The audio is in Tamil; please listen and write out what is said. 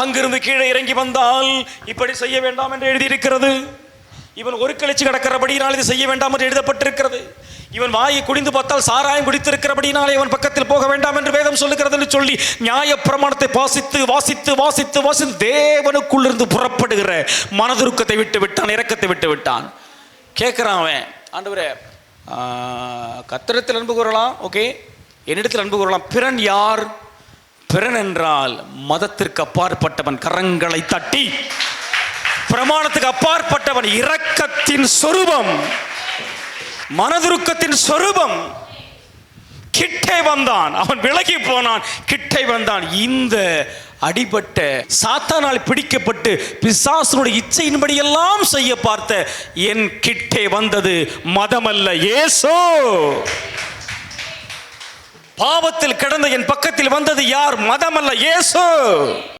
அங்கிருந்து கீழே இறங்கி வந்தால் இப்படி செய்ய வேண்டாம் என்று எழுதியிருக்கிறது. இவன் ஒரு கழிச்சு கிடக்கிறபடியினால் இது செய்ய வேண்டாம் என்று எழுதப்பட்டிருக்கிறது. இவன் வாயை குடிந்து பார்த்தால் சாராயம் குடித்திருக்கிறபடினாலே இவன் பக்கத்தில் போக வேண்டாம் என்று வேதம் சொல்லுகிறது என்று சொல்லி நியாய பிரமாணத்தை வாசித்து வாசித்து வாசித்து வாசித்து தேவனுக்குள்ளிருந்து புறப்படுகிற மனதுருக்கத்தை விட்டு விட்டான் இறக்கத்தை விட்டு விட்டான். கேட்குறான் அவன். ஆண்டவரே கத்திரத்தில் அன்பு கூறலாம் ஓகே? என்னிடத்தில் அன்பு கூறலாம். பிறன் யார்? பிறன் என்றால் மதத்திற்கு அப்பாற்பட்டவன் கரங்களை தட்டி பிரமாணத்துக்கு அப்பாற்பட்டவன் இரக்கத்தின் சொரூபம் மனதுருக்கத்தின் சொரூபம். கிட்டே வந்தான் அவன் விலகி போனான் கிட்டே வந்தான். இந்த அடிபட்ட சாத்தானால் பிடிக்கப்பட்டு பிசாசனுடைய இச்சையின்படி எல்லாம் செய்ய பார்த்த என் கிட்டே வந்தது மதமல்ல ஏசோ. பாவத்தில் கிடந்த என் பக்கத்தில் வந்தது யார்? மதமல்ல இயேசு.